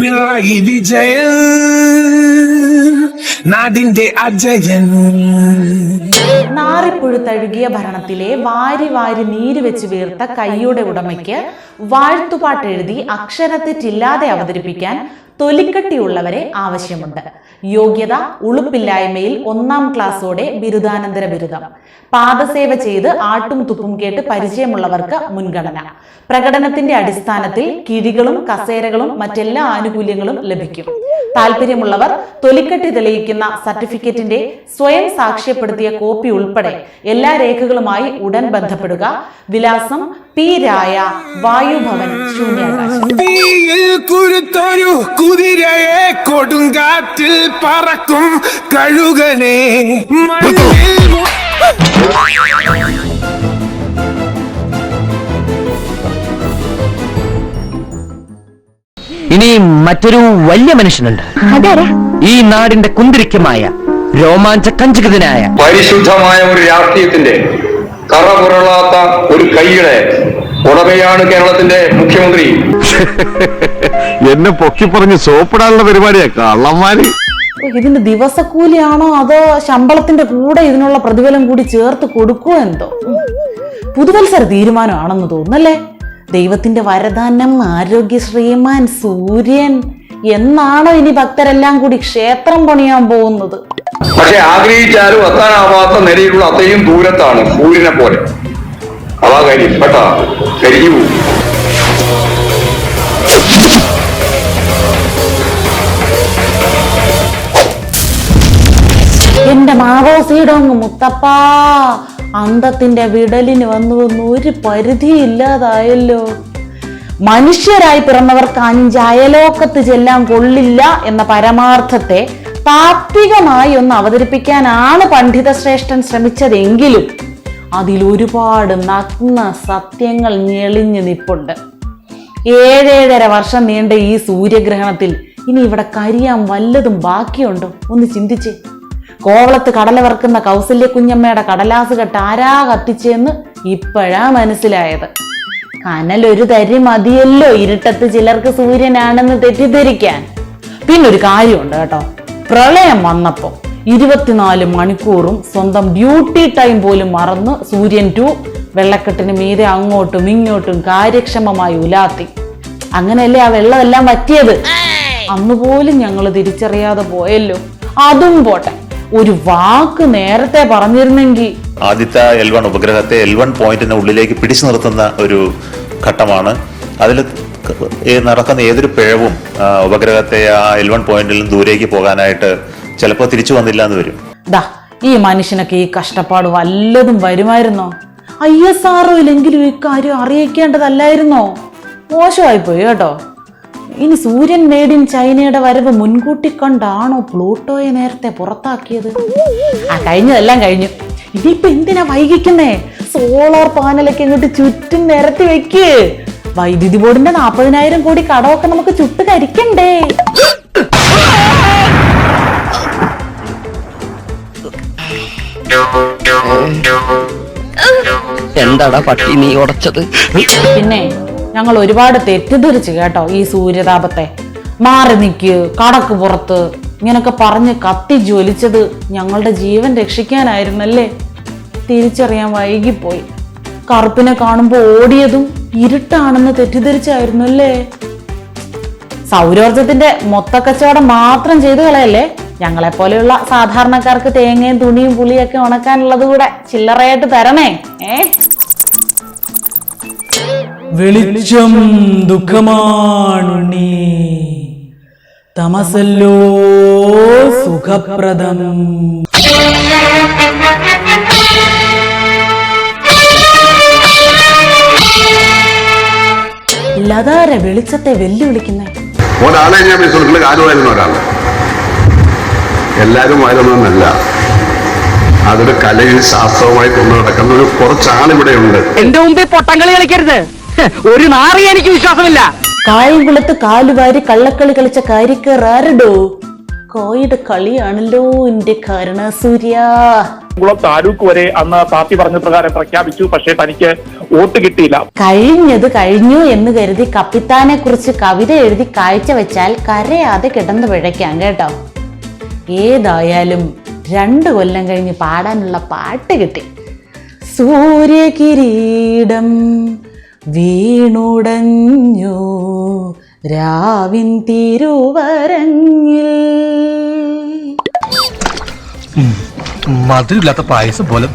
പിറകി വിജയൻ നാടിന്റെ അജയൻ. നാറിപ്പുഴുത്തഴുകിയ ഭരണത്തിലെ വാരി വാരി നീര് വെച്ച് വീർത്ത കൈയുടെ ഉടമയ്ക്ക് വാഴ്ത്തുപാട്ട് എഴുതി അക്ഷരത്തെറ്റില്ലാതെ അവതരിപ്പിക്കാൻ തൊലിക്കട്ടിയുള്ളവരെ ആവശ്യമുണ്ട്. യോഗ്യത ഉളുപ്പില്ലായ്മയിൽ ഒന്നാം ക്ലാസ്സോടെ ബിരുദാനന്തര ബിരുദം. പാദസേവ ചെയ്ത് ആട്ടും തുപ്പും കേട്ട് പരിചയമുള്ളവർക്ക് മുൻഗണന. പ്രകടനത്തിന്റെ അടിസ്ഥാനത്തിൽ കിഴികളും കസേരകളും മറ്റെല്ലാ ആനുകൂല്യങ്ങളും ലഭിക്കും. താല്പര്യമുള്ളവർ തൊലിക്കട്ടി തെളിയിക്കുന്ന സർട്ടിഫിക്കറ്റിന്റെ സ്വയം സാക്ഷ്യപ്പെടുത്തിയ കോപ്പി ഉൾപ്പെടെ എല്ലാ രേഖകളുമായി ഉടൻ ബന്ധപ്പെടുക വിലാസം പി രായ വായുഭവൻ ശൂന്യാകാശം. കുരുത്തൊരു കുതിരയെ കൊടുങ്കാറ്റിൽ പറക്കും കഴുകനെ. മണ്ണിൽ മു- ഇനി മറ്റൊരു വലിയ മനുഷ്യനുണ്ട്. ഈ നാടിന്റെ കുന്തിരിക്കമായ രോമാഞ്ച കഞ്ചുകിതനായ പരിശുദ്ധമായ ഒരു രാഷ്ട്രീയത്തിന്റെ കറപുരളാത്ത ഒരു കൈയുടെ ഉടമയാണ് കേരളത്തിന്റെ മുഖ്യമന്ത്രി. എന്നെ പൊക്കി പറഞ്ഞ് സോപ്പിടാനുള്ള പരിപാടിയാ കള്ളന്മാര്. ഇതിന്റെ ദിവസക്കൂലിയാണോ അതോ ശമ്പളത്തിന്റെ കൂടെ ഇതിനുള്ള പ്രതിഫലം കൂടി ചേർത്ത് കൊടുക്കുമോ എന്തോ. പുതുവത്സര തീരുമാനമാണെന്ന് തോന്നുന്നല്ലേ? ദൈവത്തിന്റെ വരദാനം ആരോഗ്യ ശ്രീമാൻ സൂര്യൻ എന്നാണോ ഇനി ഭക്തരെല്ലാം കൂടി ക്ഷേത്രം പണിയാൻ പോകുന്നത്? പക്ഷെ ആഗ്രഹിച്ചാലും എത്താനാവാത്ത നിലയിലുള്ള അത്രയും ദൂരത്താണ് സൂര്യനെ പോലെ. അതാ കാര്യം. കേട്ടാ കരിഞ്ഞു എന്റെ മാവോസിയുടെ അങ്ങ് മുത്തപ്പാ. അന്തത്തിന്റെ വിടലിന് വന്നു വന്ന് ഒരു പരിധി ഇല്ലാതായല്ലോ. മനുഷ്യരായി പിറന്നവർക്ക് അഞ്ച് അയലോക്കത്ത് ചെല്ലാൻ കൊള്ളില്ല എന്ന പരമാർത്ഥത്തെ താത്വികമായി ഒന്ന് അവതരിപ്പിക്കാനാണ് പണ്ഡിത ശ്രേഷ്ഠൻ ശ്രമിച്ചതെങ്കിലും അതിലൊരുപാട് നഗ്ന സത്യങ്ങൾ ഞെളിഞ്ഞു നിപ്പുണ്ട്. ഏഴേഴര വർഷം നീണ്ട ഈ സൂര്യഗ്രഹണത്തിൽ ഇനി ഇവിടെ കരിയാൻ വല്ലതും ബാക്കിയുണ്ടോ? ഒന്ന് ചിന്തിച്ചേ. കോവളത്ത് കടല വറക്കുന്ന കൗസല്യ കുഞ്ഞമ്മയുടെ കടലാസ് കെട്ട് ആരാ കത്തിച്ചെന്ന് ഇപ്പോഴാ മനസ്സിലായത്. ഒരു തരി മതിയല്ലോ ഇരുട്ടത്ത് ചിലർക്ക് സൂര്യനാണെന്ന് തെറ്റിദ്ധരിക്കാൻ. പിന്നൊരു കാര്യമുണ്ട് കേട്ടോ. പ്രളയം വന്നപ്പോൾ ഇരുപത്തിനാല് മണിക്കൂറും സ്വന്തം ഡ്യൂട്ടി ടൈം പോലും മറന്ന് സൂര്യൻ ടു വെള്ളക്കെട്ടിന് മീതെ അങ്ങോട്ടും ഇങ്ങോട്ടും കാര്യക്ഷമമായി ഉലാത്തി. അങ്ങനെയല്ലേ ആ വെള്ളമെല്ലാം വറ്റിയത്? അന്നുപോലും ഞങ്ങൾ തിരിച്ചറിയാതെ പോയല്ലോ. അതും പോട്ടെ. ഒരു വാക്ക് നേരത്തെ പറഞ്ഞിരുന്നെങ്കിൽ ആദ്യത്തെ എൽ വൺ ഉപഗ്രഹത്തെ എൽ വൺ പോയിന്റിന് ഉള്ളിലേക്ക് പിടിച്ചു നിർത്തുന്ന ഒരു ഘട്ടമാണ്. അതിൽ നടക്കുന്ന ഏതൊരു പിഴവും ഉപഗ്രഹത്തെ ആ എൽ വൺ പോയിന്റിൽ നിന്ന് ദൂരേക്ക് പോകാനായിട്ട് ചിലപ്പോൾ തിരിച്ചു വന്നില്ല എന്ന് വരും. ദാ ഈ മനുഷ്യനൊക്കെ ഈ കഷ്ടപ്പാട് വല്ലതും വരുമായിരുന്നോ? ഐ എസ് ആർഒയിലെങ്കിലും ഇക്കാര്യം അറിയിക്കേണ്ടതല്ലായിരുന്നോ? മോശമായി പോയി കേട്ടോ. ഇനി സൂര്യൻ മേഡ് ഇൻ ചൈനയുടെ വരവ് മുൻകൂട്ടി കണ്ടാണോ പ്ലൂട്ടോയെ നേരത്തെ പുറത്താക്കിയത്? ആ കഴിഞ്ഞതെല്ലാം കഴിഞ്ഞു. ഇനിയിപ്പോ എന്തിനാ വൈകിക്കുന്നേ? സോളാർ പാനലൊക്കെ ഇങ്ങോട്ട് ചുറ്റും നിരത്തി വെക്ക്. വൈദ്യുതി ബോർഡിന്റെ നാൽപ്പതിനായിരം കോടി കടമൊക്കെ നമുക്ക് ചുട്ട് കരിക്കണ്ടേ? എന്താടാ പട്ടി നീ ഉടച്ചത്? പിന്നെ ഞങ്ങൾ ഒരുപാട് തെറ്റിദ്ധരിച്ചു കേട്ടോ ഈ സൂര്യതാപത്തെ. മാറി നിൽക്ക് കടക്ക് പുറത്ത്. ഇങ്ങനൊക്കെ പറഞ്ഞ് കത്തി ജ്വലിച്ചത് ഞങ്ങളുടെ ജീവൻ രക്ഷിക്കാനായിരുന്നല്ലേ? തിരിച്ചറിയാൻ വൈകിപ്പോയി. കറുപ്പിനെ കാണുമ്പോൾ ഓടിയതും ഇരുട്ടാണെന്ന് തെറ്റിദ്ധരിച്ചായിരുന്നു അല്ലേ? സൗരോർജത്തിന്റെ മൊത്തക്കച്ചവടം മാത്രം ചെയ്തു കളയല്ലേ? ഞങ്ങളെ പോലെയുള്ള സാധാരണക്കാർക്ക് തേങ്ങയും തുണിയും പുളിയൊക്കെ ഉണക്കാനുള്ളത് കൂടെ ചില്ലറയായിട്ട് തരണേ. ഏ? തമസല്ലോ സുഖപ്രദം. ലതാര വെളിച്ചത്തെ വെല്ലുവിളിക്കുന്നത് ഒരാളെ ഞാൻ വിശ്വസിക്കുന്നത് കാലുമായിരുന്ന ഒരാൾ. എല്ലാവരും ആയിരുന്നല്ല അതൊരു കലയിൽ ശാസ്ത്രവുമായി കൊണ്ടു നടക്കുന്ന ഒരു കുറച്ചാളിവിടെ ഉണ്ട്. എന്റെ മുമ്പിൽ പൊട്ടങ്കളി കളിക്കരുത്. ഒരു നാറി എനിക്ക് വിശ്വാസമില്ല. കായംകുളത്ത് കാലുവാരി കള്ളക്കളി കളിച്ച കാര്യക്കാരടോ കോയുടെ കളിയാണല്ലോ എന്റെ കരുണാസൂര്യ. കുളം താലൂക്ക് വരെ അന്ന് പാർട്ടി പറഞ്ഞ പ്രകാരം പ്രഖ്യാപിച്ചു. പക്ഷേ തനിക്ക് വോട്ട് കിട്ടിയില്ല. കഴിഞ്ഞത് കഴിഞ്ഞു എന്ന് കരുതി കപ്പിത്താനെ കുറിച്ച് കവിത എഴുതി കാഴ്ചവെച്ചാൽ കരയാതെ കിടന്നു പിഴയ്ക്കാം കേട്ടോ. ഏതായാലും രണ്ട് കൊല്ലം കഴിഞ്ഞ് പാടാനുള്ള പാട്ട് കിട്ടി. സൂര്യകിരീടം വീണുടഞ്ഞു രാവിൻ തിരുവരങ്ങിൽ. മധുരമില്ലാത്ത പായസം പോലെ.